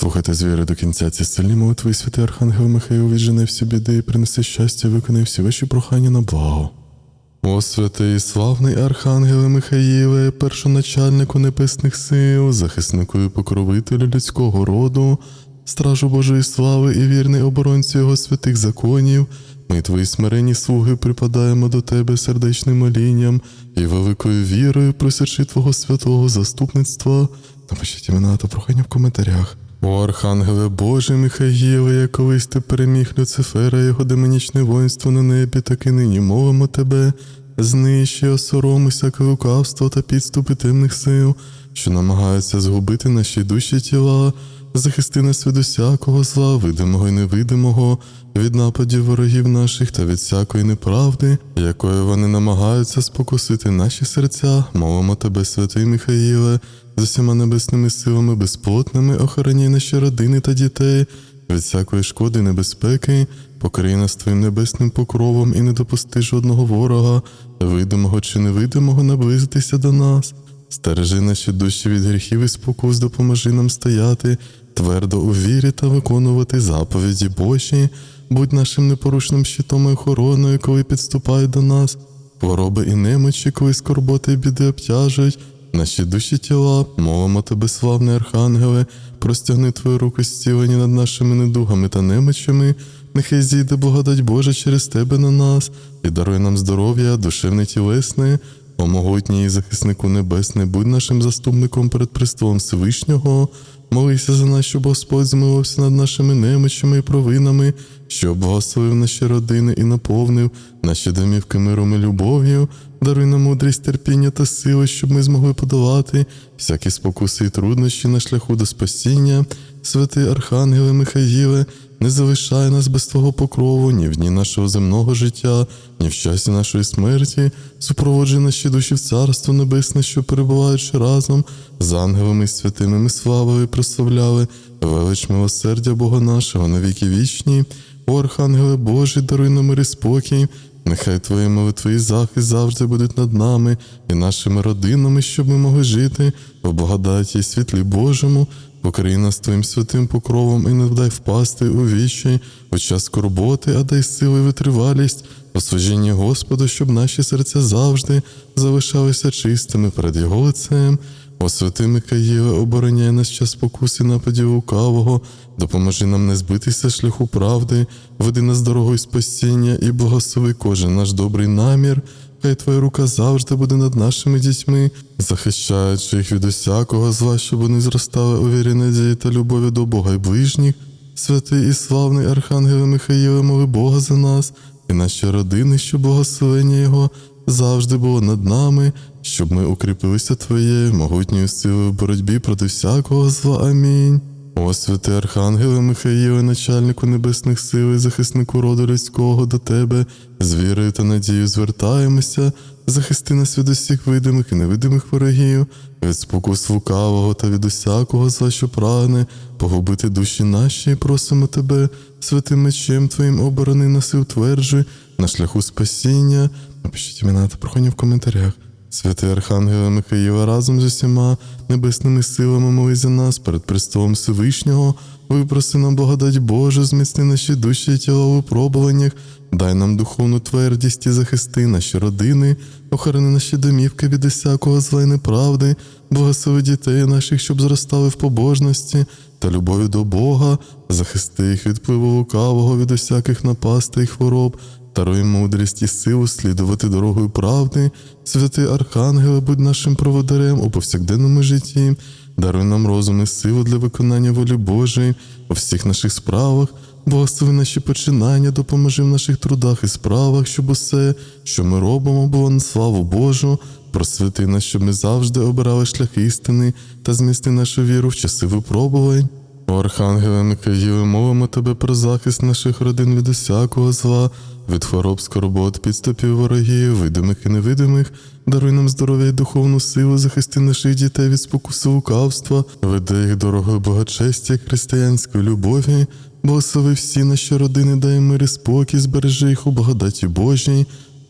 Слухайте з віри до кінця ці сильні молитви, святий Архангел Михаїл віджене всі біди і принесе щастя, виконай всі ваші прохання на благо. О святий славний Архангеле Михаїле, першоначальнику небесних сил, захиснику і покровителю людського роду, стражу Божої слави і вірний оборонцю його святих законів, ми, твої смиренні слуги, припадаємо до тебе сердечним молінням і великою вірою, просячи Твого святого заступництва. Напишіть імена та прохання в коментарях. О Архангеле Боже Михаїле, як колись ти переміг Люцифера його демонічне воїнство на небі, так і нині мовимо тебе. Знищи, осоромися лукавство та підступи темних сил, що намагаються згубити наші душі тіла, захисти нас від усякого зла, видимого і невидимого, від нападів ворогів наших та від всякої неправди, якою вони намагаються спокусити наші серця, мовимо тебе, святий Михаїле, з усіма небесними силами безплотними, охороняй наші родини та дітей, від всякої шкоди небезпеки, покрий нас твоїм небесним покровом і не допусти жодного ворога, видимого чи невидимого, наблизитися до нас. Стережи наші душі від гріхів і спокус, допоможи нам стояти твердо у вірі та виконувати заповіді Божі, будь нашим непорушним щитом і охороною, коли підступають до нас, хвороби і немочі, коли скорботи і біди обтяжують. Наші душі тіла, мовимо тебе, славний Архангеле, простягни твою руку зцілені над нашими недугами та немочами, нехай зійде благодать Божа через тебе на нас. І даруй нам здоров'я, душевне тілесне, о могутній захиснику небесний, будь нашим заступником перед престолом Всевишнього, молися за нас, щоб Господь змилився над нашими немочами і провинами, щоб благословив наші родини і наповнив наші домівки миром і любов'ю, даруй нам мудрість, терпіння та сили, щоб ми змогли подолати всякі спокуси і труднощі на шляху до спасіння. Святий Архангеле Михаїле, не залишай нас без Твого покрову ні в дні нашого земного життя, ні в часі нашої смерті, супроводжуй наші душі в Царство Небесне, що перебуваючи разом з ангелами і святими ми славою прославляли, велич милосердя Бога нашого на віки вічні. О Архангеле Божий, даруй нам мир і спокій. Нехай Твої молитви і захист завжди будуть над нами і нашими родинами, щоб ми могли жити в благодаті і світлі Божому. Покрий нас Твоїм святим покровом і не вдай впасти у вічі, у час скорботи, а дай сили і витривалість, у служінні Господу, щоб наші серця завжди залишалися чистими перед Його лицем. О святий Микаїле, обороняй нас час спокуси нападів лукавого, допоможи нам не збитися шляху правди, веди нас дорогою спасіння і благослови кожен наш добрий намір. Хай Твоя рука завжди буде над нашими дітьми, захищаючи їх від усякого зла, щоб вони зростали у вірі надії та любові до Бога й ближніх. Святий і славний Архангеле Михаїле, моли Бога за нас і наші родини, щоб благословення Його завжди було над нами, щоб ми укріпилися Твоєю могутньою силою в боротьбі проти всякого зла. Амінь. О, святий Архангеле Михаїле, начальнику небесних сил і захиснику роду людського до тебе, з вірою та надією звертаємося, захисти нас від усіх видимих і невидимих ворогів, від спокус лукавого та від усякого зла, що прагне погубити душі наші, і просимо тебе, святим мечем Твоїм оборони нас і утверджуй на шляху спасіння. Напишіть імена та прохання в коментарях. Святий Архангеле Михаїла разом з усіма небесними силами молись за нас перед престолом Всевишнього, випроси нам благодать Божу, зміцни наші душі і тіла у випробуваннях, дай нам духовну твердість і захисти наші родини, охорони наші домівки від усякого зла й неправди, благослови дітей наших, щоб зростали в побожності та любові до Бога, захисти їх від впливу лукавого, від усяких напастей і хвороб. Даруй мудрість і силу слідувати дорогою правди, святий Архангеле, будь нашим проводарем у повсякденному житті, даруй нам розум і силу для виконання волі Божої у всіх наших справах, благослови наші починання, допоможи в наших трудах і справах, щоб усе, що ми робимо, було на славу Божу. Просвіти нас, щоб ми завжди обирали шлях істини та змісти нашу віру в часи випробувань. О Архангеле мовимо тебе про захист наших родин від усякого зла, від хвороб, скорбот, підступів ворогів, видимих і невидимих, даруй нам здоров'я і духовну силу, захисти наших дітей від спокусу лукавства, веди їх дорогою благочестя, і християнської любові, благослови всі наші родини, дай мир і спокій, збережи їх у благодаті Божій.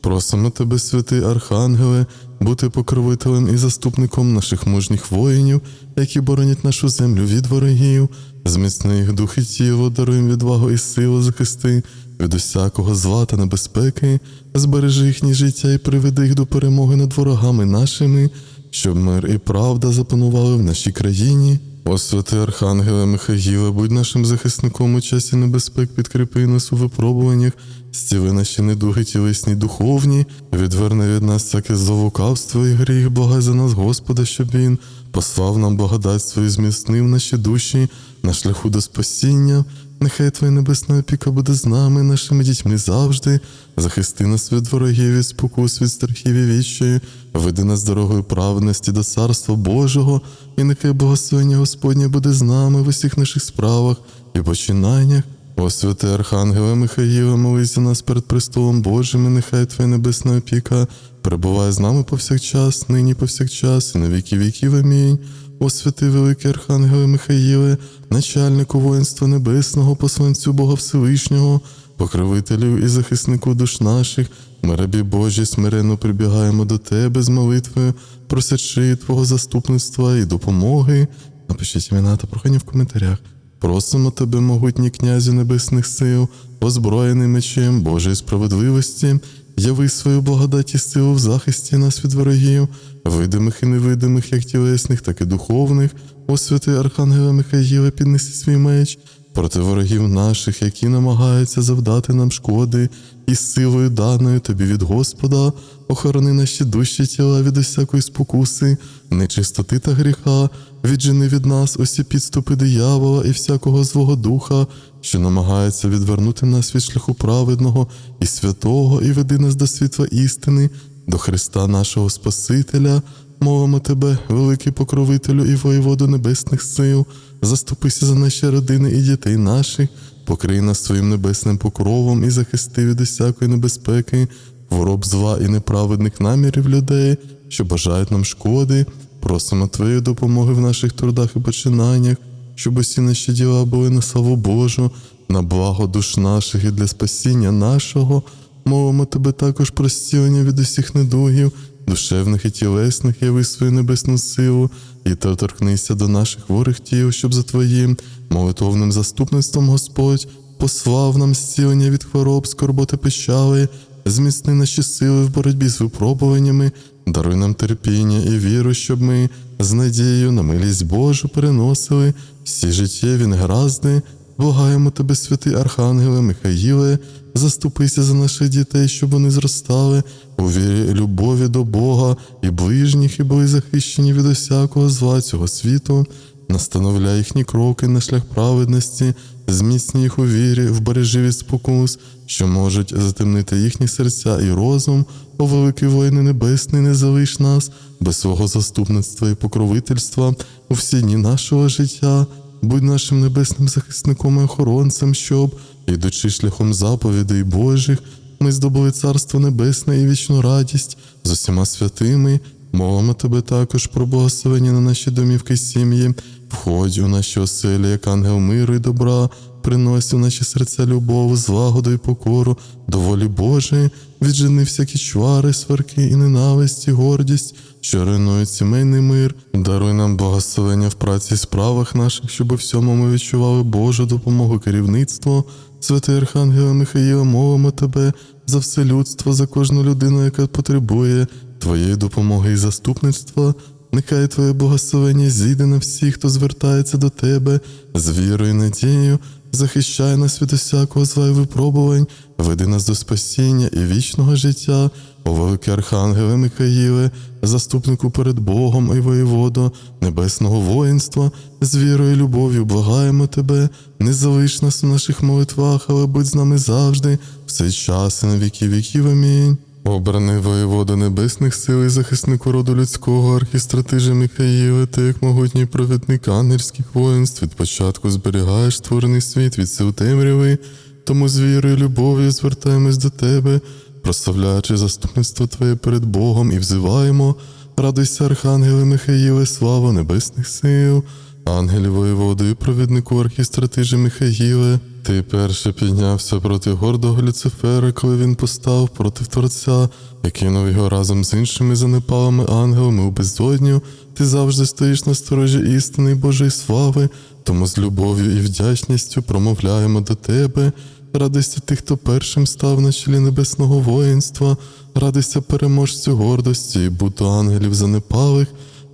Просимо тебе, святий Архангеле, бути покровителем і заступником наших мужніх воїнів, які боронять нашу землю від ворогів, зміцни їх дух і тіло, даруй відвагу і силу захисти від усякого зла та небезпеки, збережи їхнє життя і приведи їх до перемоги над ворогами нашими, щоб мир і правда запанували в нашій країні. О Архангела Михаїле, будь нашим захисником у часі небезпек, підкріпи нас у випробуваннях, стіви наші недуги тілесні духовні, відверни від нас всяке зловукавство і гріх, благай за нас, Господа, щоб Він послав нам благодать свою, зміцнив наші душі на шляху до спасіння. Нехай Твоя небесна опіка буде з нами, нашими дітьми завжди. Захисти нас від ворогів, від спокус, від страхів і відчаю, веди нас дорогою праведності до Царства Божого, і нехай благословення Господнє буде з нами в усіх наших справах і починаннях. О святе Архангеле Михаїле, молись нас перед престолом Божим, і нехай Твоя небесна опіка перебуває з нами повсякчас, нині повсякчас, і на віки віків. Амінь. О святий великий Архангеле Михаїле, начальнику воїнства небесного, посланцю Бога Всевишнього, покровителю і захиснику душ наших, ми рабі Божі смиренно прибігаємо до Тебе з молитвою, просячи Твого заступництва і допомоги. Напишіть імена та прохання в коментарях. Просимо тебе, могутній князю небесних сил, озброєний мечем Божої справедливості, яви свою благодать і силу в захисті нас від ворогів, видимих і невидимих, як тілесних, так і духовних. О святий Архангеле Михаїле, піднеси свій меч проти ворогів наших, які намагаються завдати нам шкоди, і силою даною тобі від Господа, охорони наші душі тіла від усякої спокуси, нечистоти та гріха, віджени від нас усі підступи диявола і всякого злого духа, що намагається відвернути нас від шляху праведного і святого, і веди нас до світла істини, до Христа нашого Спасителя. Мовимо тебе, великий покровителю і воєводу небесних сил, заступися за наші родини і дітей наших, покрий нас своїм небесним покровом і захисти від усякої небезпеки, вороб зла і неправедних намірів людей, що бажають нам шкоди. Просимо Твоєї допомоги в наших трудах і починаннях, щоб усі наші діла були на славу Божу, на благо душ наших і для спасіння нашого. Мовимо тебе також про зцілення від усіх недугів, душевних і тілесних, яви свою небесну силу, і та торкнися до наших хворих тіл, щоб за Твоїм молитовним заступництвом Господь послав нам зцілення від хвороб, скорботи печали, зміцни наші сили в боротьбі з випробуваннями, даруй нам терпіння і віру, щоб ми з надією на милість Божу переносили всі життєві негаразди. Благаємо тебе, святий Архангеле Михаїле, заступися за наших дітей, щоб вони зростали у вірі любові до Бога і ближніх, і були захищені від усякого зла цього світу. Настановляй їхні кроки на шлях праведності, зміцні їх у вірі, вбережи від спокус, що можуть затемнити їхні серця і розум. О великий воїне небесний, не залиш нас без свого заступництва і покровительства у всі дні нашого життя. Будь нашим небесним захисником і охоронцем, щоб, ідучи шляхом заповідей Божих, ми здобули Царство Небесне і вічну радість з усіма святими. Мовимо тебе також про благословення на наші домівки сім'ї, входь у наші оселі, як ангел миру і добра, принось у наші серця любов, злагоду і покору, до волі Божої, віджени всякі чвари, сварки і ненависть, і гордість, що руйнують сімейний мир, даруй нам благословення в праці і справах наших, щоб у всьому ми відчували Божу допомогу керівництву. Святий Архангеле Михаїла, мовимо тебе за все людство, за кожну людину, яка потребує Твоєї допомоги і заступництва. Нехай Твоє благословення зійде на всіх, хто звертається до Тебе з вірою і надією, захищай нас від усякого зла і випробувань, веди нас до спасіння і вічного життя, о великий Архангеле Михаїле, заступнику перед Богом і воєводо небесного воїнства, з вірою і любов'ю благаємо Тебе, не залиш нас у наших молитвах, але будь з нами завжди, в цей час і на віки віків. Амінь. Обраний воєвода небесних сил і захиснику роду людського архістратижа Михаїла, ти як могутній провідник ангельських воїнств від початку зберігаєш створений світ від сил темряви, тому з вірою і любов'ю звертаємось до тебе, прославляючи заступництво Твоє перед Богом і взиваємо, радуйся, Архангеле Михаїле, слава небесних сил. Ангелі воєводи, провіднику архістратижі Михаїле, ти перше піднявся проти гордого Люцифера, коли він постав проти Творця, і кинув його разом з іншими занепалими ангелами у безодню. Ти завжди стоїш на сторожі істини Божої слави, тому з любов'ю і вдячністю промовляємо до тебе. Радуйся тих, хто першим став на чолі небесного воїнства, радуйся переможцю гордості і буту ангелів занепалих,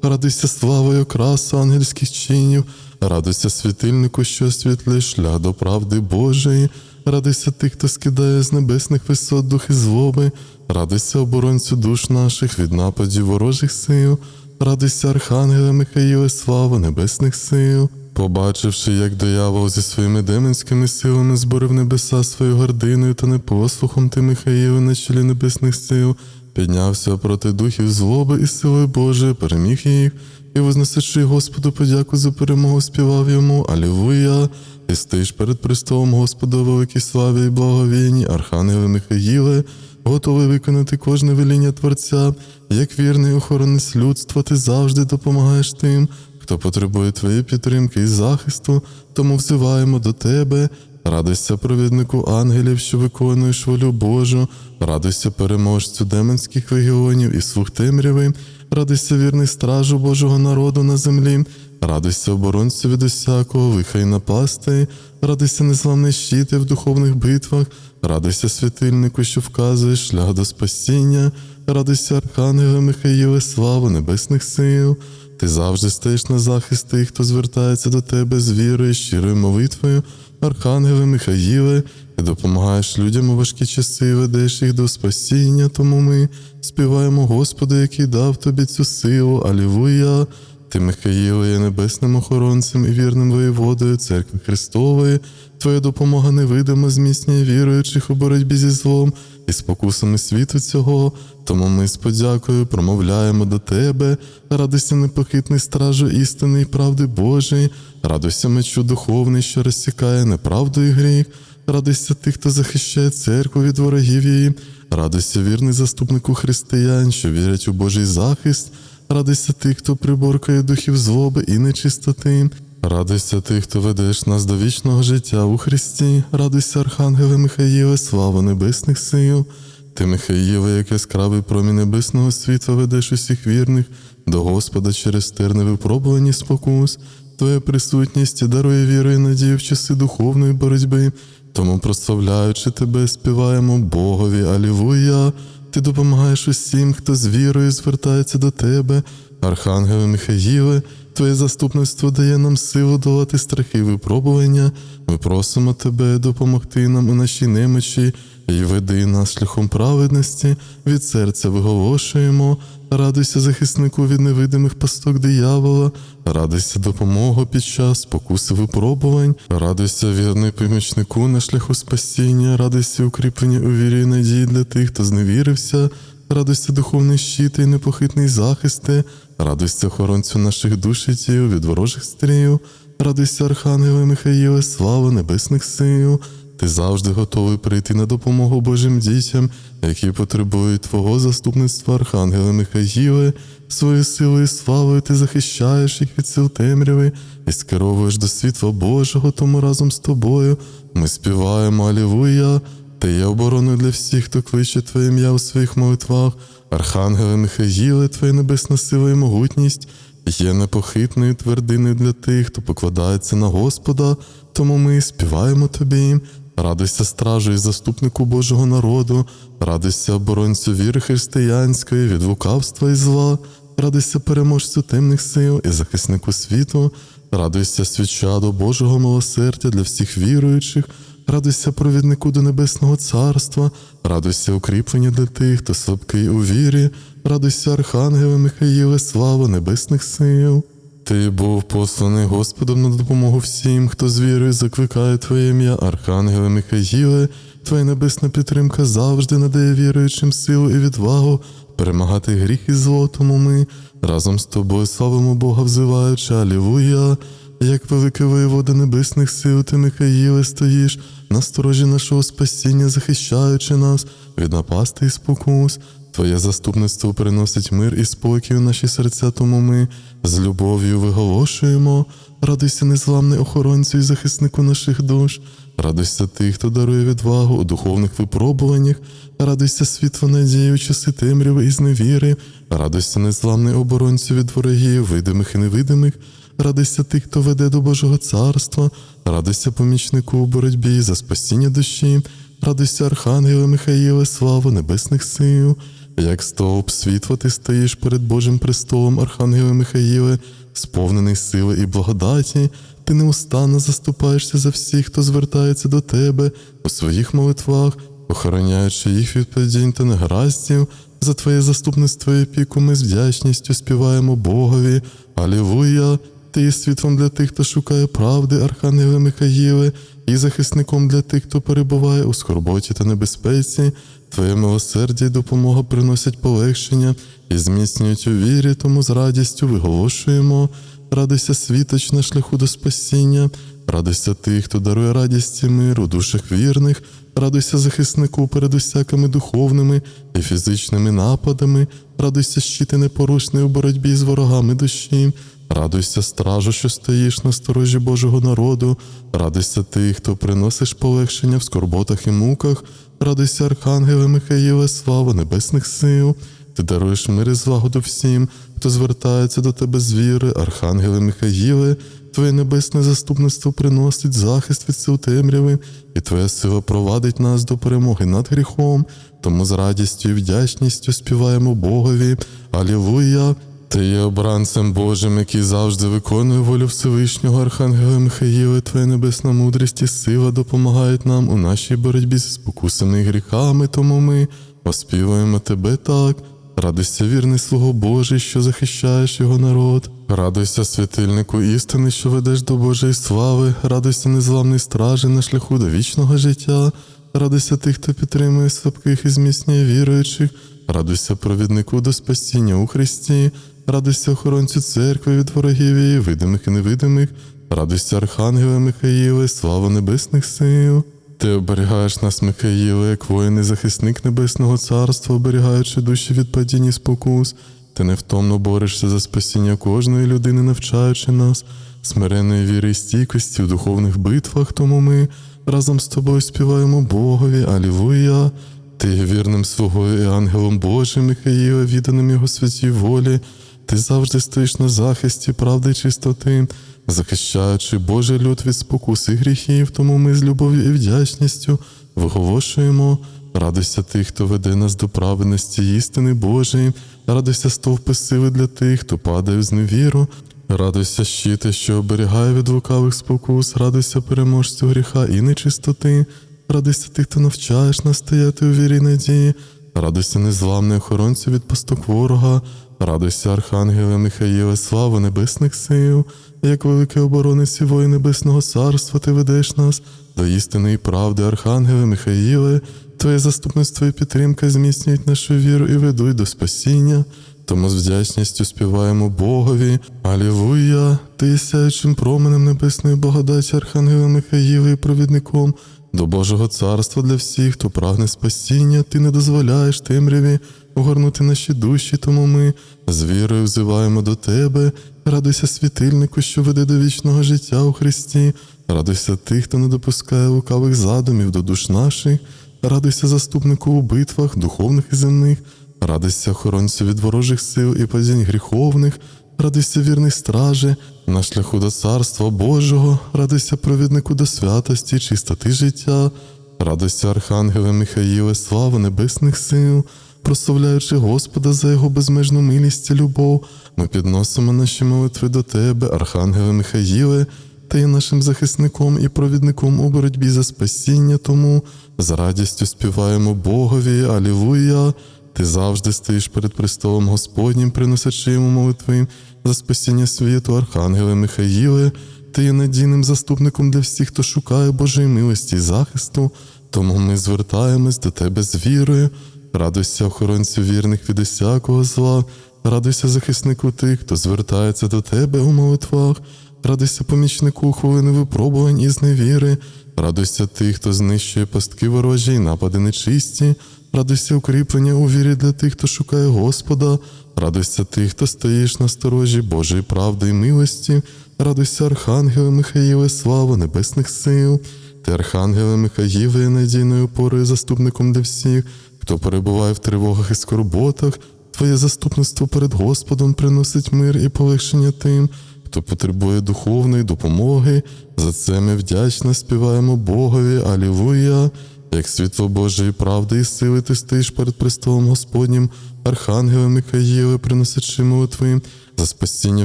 радуйся славою окрасу ангельських чинів, радуйся світильнику, що освітлює шлях до правди Божої, радуйся тих, хто скидає з небесних висот духи злоби, радуйся оборонцю душ наших від нападів ворожих сил, радуйся Архангеле Михаїле, слава небесних сил. Побачивши, як диявол зі своїми демонськими силами зборив небеса своєю гординою та непослухом ти Михаїле на чолі небесних сил, піднявся проти духів злоби і силою Божої, переміг їх, і, вознесечи Господу подяку за перемогу, співав йому Алілуя, і стоїш перед престолом Господа великій славі і благовінні, Архангеле Михаїле, готовий виконати кожне веління Творця, як вірний охоронець людства, ти завжди допомагаєш тим, хто потребує твоєї підтримки і захисту, тому взиваємо до тебе. Радуйся провіднику ангелів, що виконуєш волю Божу, радуйся переможцю демонських легіонів і слуг темряви, радуйся вірний стражу Божого народу на землі, радуйся оборонцю від усякого лиха й напасти, радуйся незламний щити в духовних битвах, радуйся світильнику, що вказує шлях до спасіння, радуйся Архангеле Михаїле, слава небесних сил. Ти завжди стоїш на захист тих, хто звертається до тебе з вірою, щирою молитвою, Архангеле Михаїле, ти допомагаєш людям у важкі часи і ведеш їх до спасіння, тому ми співаємо Господу, який дав тобі цю силу. Алілуя! Ти, Михаїле, є небесним охоронцем і вірним воєводою церкви Христової. Твоя допомога невидима зміцнює віруючих у боротьбі зі злом і спокусами світу цього. Тому ми з подякою промовляємо до тебе, радуйся непохитний стражу істини і правди Божої, радуйся мечу духовний, що розсікає неправду і гріх, радуйся тих, хто захищає церкву від ворогів її, радуйся вірний заступнику християн, що вірять у Божий захист, радуйся тих, хто приборкає духів злоби і нечистоти. Радуйся ти, хто ведеш нас до вічного життя у Христі, радуйся, Архангеле Михаїле, слава небесних сил. Ти, Михаїле, як яскравий промінь небесного світла ведеш усіх вірних до Господа через терне випробувані спокус. Твоя присутність дарує віру і надію в часи духовної боротьби. Тому, прославляючи тебе, співаємо Богові, Алілуя. Ти допомагаєш усім, хто з вірою звертається до тебе, Архангеле Михаїле, Твоє заступництво дає нам силу долати страхи і випробування. Ми просимо тебе допомогти нам у нашій немочі і веди нас шляхом праведності, від серця виголошуємо. Радуйся захиснику від невидимих пасток диявола, радуйся допомогу під час спокуси випробувань, радуйся вірний помічнику на шляху спасіння, радуйся укріплення у вірі і надії для тих, хто зневірився, радуйся духовний щит і непохитний захисти, радуйся охоронцю наших душ і від ворожих стріл, радуйся, Архангеле Михаїле, слава небесних сил. Ти завжди готовий прийти на допомогу Божим дітям, які потребують Твого заступництва, Архангеле Михаїле, своєю силою і славою ти захищаєш їх від сил темряви і скеровуєш до світла Божого, тому разом з тобою ми співаємо Алілуя. Ти є обороною для всіх, хто кличе Твоє ім'я у своїх молитвах, Архангеле Михаїле, Твоя небесна сила і могутність є непохитною твердиною для тих, хто покладається на Господа, тому ми співаємо тобі. Радуйся стражу і заступнику Божого народу, радуйся оборонцю віри християнської від лукавства і зла, радуйся переможцю темних сил і захиснику світу, радуйся свічаду Божого милосердя для всіх віруючих, радуйся провіднику до Небесного Царства, радуйся укріплення для тих, хто слабкий у вірі, радуйся, Архангеле Михаїле, слава небесних сил. Ти був посланий Господом на допомогу всім, хто з вірою закликає Твоє ім'я, Архангеле Михаїле, Твоя небесна підтримка завжди надає віруючим силу і відвагу перемагати гріх і зло, тому ми разом з тобою славимо Бога, взиваючи Алілуя. Як великий воєвода небесних сил, ти, Михаїле, стоїш на сторожі нашого спасіння, захищаючи нас від напасти і спокус. Твоє заступництво приносить мир і спокій у наші серця, тому ми з любов'ю виголошуємо. Радуйся, незламний охоронцю і захиснику наших душ. Радуйся тих, хто дарує відвагу у духовних випробуваннях. Радуйся, світло надії у часи темряви і зневіри. Радуйся, незламний оборонцю від ворогів, видимих і невидимих. Радуйся тих, хто веде до Божого царства. Радуйся помічнику у боротьбі за спасіння душі. Радуйся, Архангеле Михаїле, слава небесних сил. Як стовп світла ти стоїш перед Божим престолом, Архангеле Михаїле, сповнений сили і благодаті, ти неустанно заступаєшся за всіх, хто звертається до тебе у своїх молитвах, охороняючи їх від падінь та негараздів. За твоє заступництво і опіку ми з вдячністю співаємо Богові. Алілуя! Ти є світлом для тих, хто шукає правди, Архангеле Михаїле, і захисником для тих, хто перебуває у скорботі та небезпеці. Твоє милосердя і допомога приносять полегшення і зміцнюють у вірі, тому з радістю виголошуємо. Радуйся, світоч на шляху до спасіння, радуйся тих, хто дарує радість і мир у душах вірних, радуйся захиснику перед усякими духовними і фізичними нападами, радуйся, щити непорушний у боротьбі з ворогами душі. Радуйся, стражу, що стоїш на сторожі Божого народу, радуйся тих, хто приносиш полегшення в скорботах і муках, радуйся, Архангеле Михаїле, слава небесних сил. Ти даруєш мир і злагоду всім, хто звертається до тебе з віри, Архангеле Михаїле, Твоє небесне заступництво приносить захист від сил темряви, і Твоя сила провадить нас до перемоги над гріхом. Тому з радістю і вдячністю співаємо Богові. Алілуя! Ти є обранцем Божим, який завжди виконує волю Всевишнього Архангела Михаїла, Твоя небесна мудрість і сила допомагають нам у нашій боротьбі зі спокусами і гріхами, тому ми оспівуємо Тебе так. Радуйся, вірний свого Божий, що захищаєш його народ. Радуйся, світильнику істини, що ведеш до Божої слави, радуйся, незламний стражі на шляху до вічного життя. Радуйся тих, хто підтримує слабких і зміцнює віруючих. Радуйся, провіднику до спасіння у Христі. Радуйся, охоронцю церкви від ворогів її, видимих і невидимих. Радуйся, Архангеле Михаїле, слава небесних сил. Ти оберігаєш нас, Михаїле, як воїн і захисник Небесного Царства, оберігаючи душі від падінь і спокус. Ти невтомно борешся за спасіння кожної людини, навчаючи нас, смиреної віри і стійкості в духовних битвах, тому ми разом з тобою співаємо Богові, Алілуя. Ти є вірним слугою і ангелом Божим, Михаїле, відданим його святій волі. Ти завжди стоїш на захисті правди і чистоти, захищаючи Божий люд від спокус і гріхів, тому ми з любов'ю і вдячністю виголошуємо. Радуйся тих, хто веде нас до праведності істини Божої, радуйся стовпи сили для тих, хто падає в зневіру, радуйся щити, що оберігає від лукавих спокус, радуйся переможцю гріха і нечистоти, радуйся тих, хто навчаєш нас стояти у вірі надії, радуйся незламний охоронцю від пасток ворога, радуйся, Архангеле Михаїле, слава небесних сил, як великий оборонець і воїн небесного царства, ти ведеш нас до істини і правди, Архангеле Михаїле, Твоє заступництво і підтримка зміцнюють нашу віру і ведуть до спасіння. Тому з вдячністю співаємо Богові. Алілуя! Ти сяючим променем небесної благодаті Архангела Михаїла і провідником до Божого царства для всіх, хто прагне спасіння, ти не дозволяєш темряві огорнути наші душі, тому ми з вірою взиваємо до тебе. Радуйся світильнику, що веде до вічного життя у Христі. Радуйся тих, хто не допускає лукавих задумів до душ наших. Радуйся заступнику у битвах, духовних і земних, радуйся охоронцю від ворожих сил і падінь гріховних, радуйся вірний стражі, на шляху до царства Божого, радуйся провіднику до святості, чистоти життя, радуйся, Архангеле Михаїле, слава небесних сил, прославляючи Господа за його безмежну милість і любов, ми підносимо наші молитви до тебе, Архангеле Михаїле. Ти є нашим захисником і провідником у боротьбі за спасіння, тому з радістю співаємо Богові, Алілуя. Ти завжди стоїш перед престолом Господнім, приносячи йому молитви за спасіння світу, Архангеле Михаїле. Ти є надійним заступником для всіх, хто шукає Божої милості і захисту, тому ми звертаємось до тебе з вірою. Радуйся, охоронцю вірних від усякого зла, радуйся захиснику тих, хто звертається до тебе у молитвах. Радуйся помічнику хвилини випробувань і зневіри, радуйся тих, хто знищує пастки ворожі й напади нечисті, радуйся укріплення у вірі для тих, хто шукає Господа, радуйся тих, хто стоїш на сторожі Божої правди і милості, радуйся, Архангеле Михаїле, слава небесних сил. Ти, Архангеле Михаїле, є надійною опорою заступником для всіх, хто перебуває в тривогах і скорботах. Твоє заступництво перед Господом приносить мир і полегшення тим, хто потребує духовної допомоги. За це ми вдячно співаємо Богові, Алілуя. Як світло Божої правди і сили ти стоїш перед престолом Господнім, Архангеле Михаїле, приносячи молитви за спасіння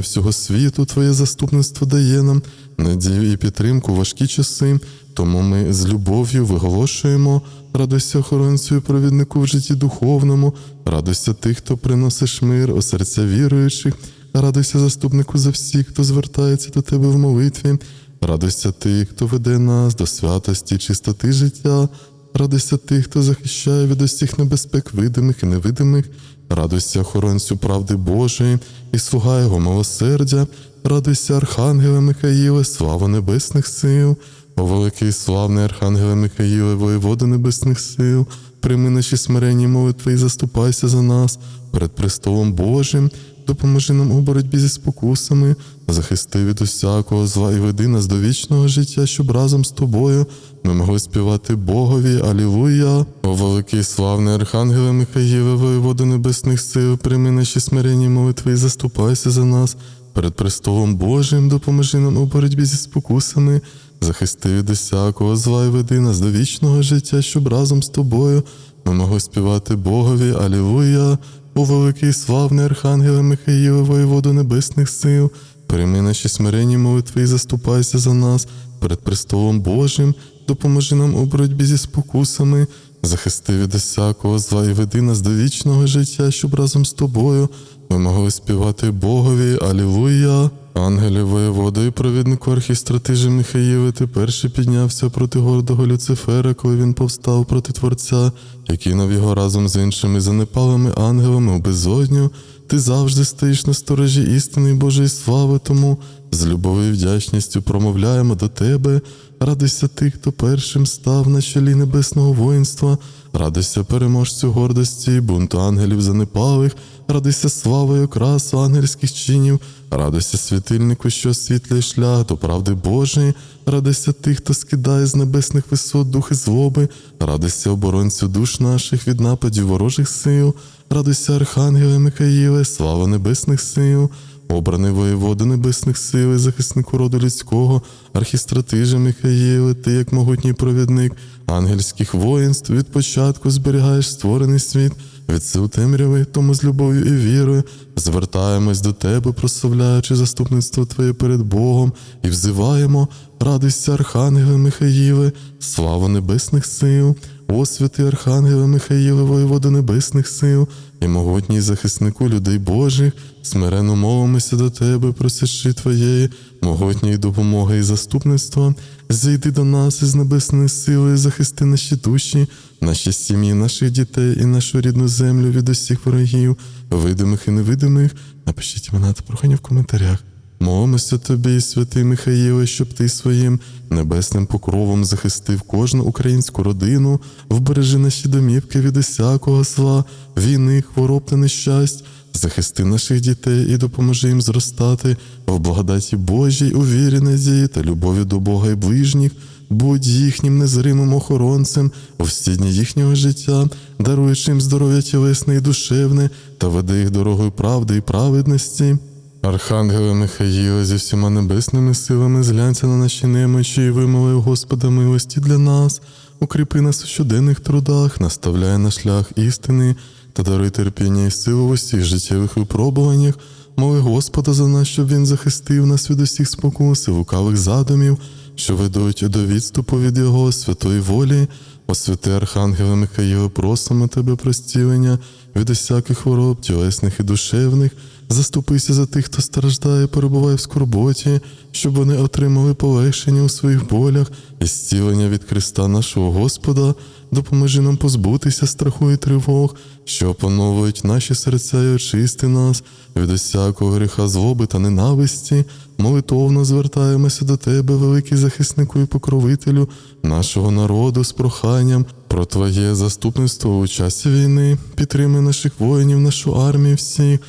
всього світу, Твоє заступництво дає нам надію і підтримку в важкі часи. Тому ми з любов'ю виголошуємо, радуйся охоронцю і провіднику в житті духовному, радуйся тих, хто приносиш мир у серця віруючих, радуйся заступнику за всіх, хто звертається до тебе в молитві, радуйся тих, хто веде нас до святості, чистоти життя, радуйся тих, хто захищає від усіх небезпек видимих і невидимих, радуйся охоронцю правди Божої і слуга Його милосердя, радуйся, Архангеле Михаїле, слава небесних сил. О великий славний Архангеле Михаїле, воєвода небесних сил, прийми наші смиренні молитви і заступайся за нас перед престолом Божим, допоможи нам у боротьбі зі спокусами, захисти від усякого зла і веди нас до вічного життя, щоб разом з тобою ми могли співати Богові, Алілуя. О великий славний Архангеле Михаїле, воєвода небесних сил, прийми наші смиренні молитви і заступайся за нас перед престолом Божим, допоможи нам у боротьбі зі спокусами. Захисти від усякого зла і веди нас до вічного життя, щоб разом з тобою ми могли співати Богові, Алілуя, о великий славний Архангеле Михаїле, воєводу небесних сил, прийми наші смиренні молитви і заступайся за нас перед престолом Божим, допоможи нам у боротьбі зі спокусами, захисти від усякого зла і веди нас до вічного життя, щоб разом з тобою ми могли співати Богові, Алілуя. Ангелі воєводи і провіднику архістратижі Михаїли, ти перший піднявся проти гордого Люцифера, коли він повстав проти Творця, який нав його разом з іншими занепалими ангелами у безодню. Ти завжди стоїш на сторожі істини Божої слави, тому з любов'ю і вдячністю промовляємо до тебе. Радуйся тих, хто першим став на чолі небесного воїнства, радуйся переможцю гордості бунту ангелів занепалих, радуйся славою красу ангельських чинів, радуйся світильнику, що освітлює шлях до правди Божої, радуйся тих, хто скидає з небесних висот духи злоби, радуйся оборонцю душ наших від нападів ворожих сил, радуйся, Архангеле Михаїле, слава небесних сил. Обраний воєвода небесних сил, і захиснику роду людського, архістратижа Михаїле, ти, як могутній провідник ангельських воїнств, від початку зберігаєш створений світ, від сил темряви, тому з любов'ю і вірою звертаємось до тебе, прославляючи заступництво Твоє перед Богом, і взиваємо, радості Архангела Михаїли, слава небесних сил, освіти Архангела Михаїли, воєвода небесних сил, і могутній захиснику людей Божих, смиренно мовимося до Тебе, просячи Твоєї могутньої допомоги і заступництва, зійди до нас із небесної сили, захисти наші душі, наші сім'ї, наших дітей і нашу рідну землю від усіх ворогів, видимих і невидимих. Напишіть імена та прохання в коментарях. Молимося тобі, святий Михаїле, щоб ти своїм небесним покровом захистив кожну українську родину, вбережи наші домівки від усякого зла, війни, хвороб та нещасть, захисти наших дітей і допоможи їм зростати в благодаті Божій, у вірі, надії та любові до Бога і ближніх. Будь їхнім незримим охоронцем у всі дні їхнього життя, даруючи їм здоров'я тілесне і душевне та веди їх дорогою правди і праведності. Архангеле Михаїле зі всіма небесними силами зглянься на наші немочі і вимоли Господа милості для нас, укріпи нас у щоденних трудах, наставляй на шлях істини та даруй терпіння і силу в усіх життєвих випробуваннях. Моли Господа за нас, щоб Він захистив нас від усіх спокус і лукавих задумів, що ведуть до відступу від Його святої волі. О святе Архангеле Михаїле, просимо тебе про зцілення від усяких хвороб, тілесних і душевних. Заступися за тих, хто страждає, перебуває в скорботі, щоб вони отримали полегшення у своїх болях і зцілення від Христа нашого Господа, допоможи нам позбутися страху і тривог, що опановують наші серця і очисти нас від усякого гріха злоби та ненависті. молитовно звертаємося до Тебе, великий захиснику і покровителю нашого народу з проханням про Твоє заступництво у часі війни. Підтримай наших воїнів, нашу армію всіх,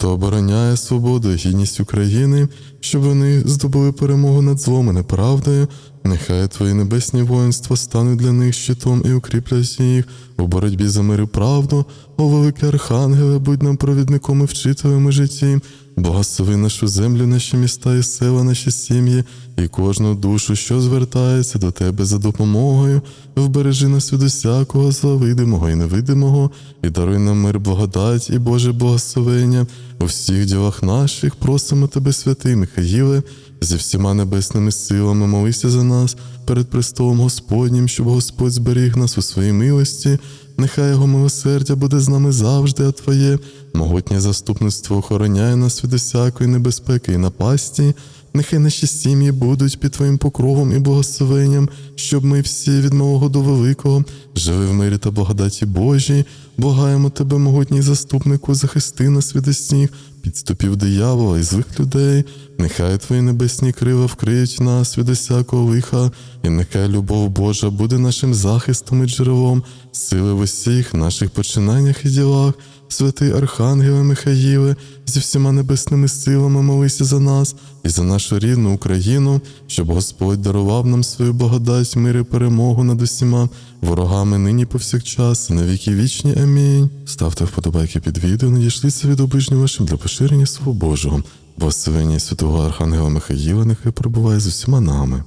хто обороняє свободу і гідність України, щоб вони здобули перемогу над злом і неправдою. Нехай Твої небесні воїнства стануть для них щитом і укріплять їх у боротьбі за мир і правду. О, великий архангеле, будь нам провідником і вчителем у житті. Благослови нашу землю, наші міста і села, наші сім'ї, і кожну душу, що звертається до Тебе за допомогою, вбережи нас від усякого зла видимого і невидимого, і даруй нам мир, благодать і Боже благословення. У всіх ділах наших просимо Тебе, святий Михаїле, зі всіма небесними силами молися за нас перед престолом Господнім, щоб Господь зберіг нас у своїй милості. Нехай його милосердя буде з нами завжди, а Твоє могутнє заступництво охороняє нас від усякої небезпеки і напасті. Нехай наші сім'ї будуть під Твоїм покровом і благословенням, щоб ми всі від малого до великого жили в мирі та благодаті Божій. Благаємо Тебе, могутній заступнику, захисти нас від усіх, підступів диявола і злих людей. Нехай Твої небесні крила вкриють нас від усякого лиха, і нехай любов Божа буде нашим захистом і джерелом, сили в усіх наших починаннях і ділах. Святий Архангеле Михаїле, зі всіма небесними силами молися за нас і за нашу рідну Україну, щоб Господь дарував нам свою благодать, мир і перемогу над усіма ворогами нині повсякчас, на віки вічні. Амінь. Ставте вподобайки під відео, надішліться від обижніх вашим для поширення Слова Божого. Благословення святого Архангела Михаїла нехай перебуває з усіма нами.